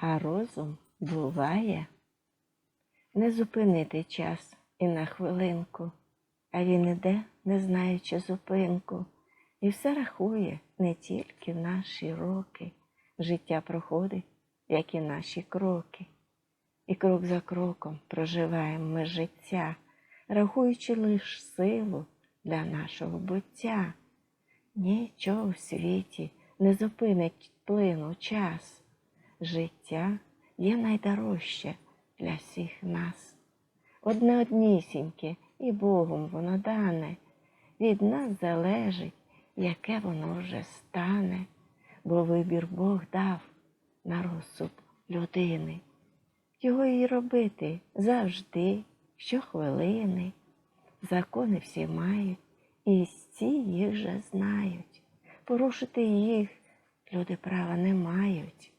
а розум буває. Не зупинити час і на хвилинку, а він іде, не знаючи зупинку, і все рахує не тільки наші роки. Життя проходить, як і наші кроки. І крок за кроком проживаємо ми життя, рахуючи лиш силу для нашого буття. Нічого в світі не зупинить плину час. Життя є найдорожче для всіх нас. Одне однісіньке і Богом воно дане. Від нас залежить, яке воно вже стане, бо вибір Бог дав на розсуд людини. Його і робити завжди, щохвилини. Закони всі мають, і всі їх же знають. Порушити їх люди права не мають.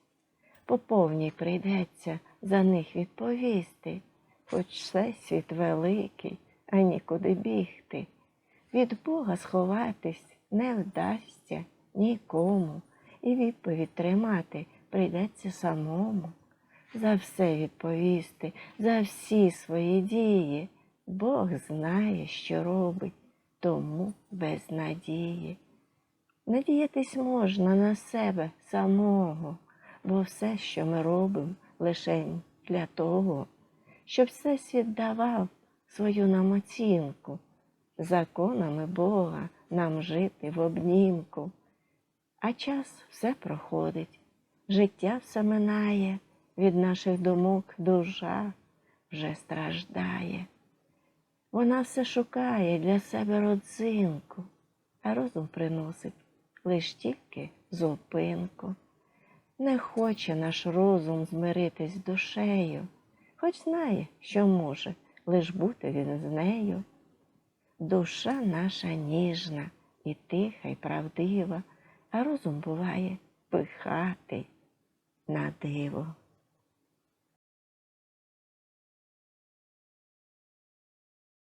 По повній прийдеться за них відповісти, хоч всесвіт великий, а нікуди бігти. Від Бога сховатись не вдасться нікому, і відповідь тримати прийдеться самому. За все відповісти, за всі свої дії. Бог знає, що робить, тому без надії. Надіятись можна на себе самого, бо все, що ми робимо, лише для того, щоб всесвіт давав свою нам оцінку, законами Бога нам жити в обнімку. А час все проходить, життя все минає, від наших думок душа вже страждає. Вона все шукає для себе родзинку, а розум приносить лиш тільки зупинку. Не хоче наш розум змиритись з душею, хоч знає, що може лиш бути він з нею. Душа наша ніжна і тиха, і правдива, а розум буває пихатий на диво.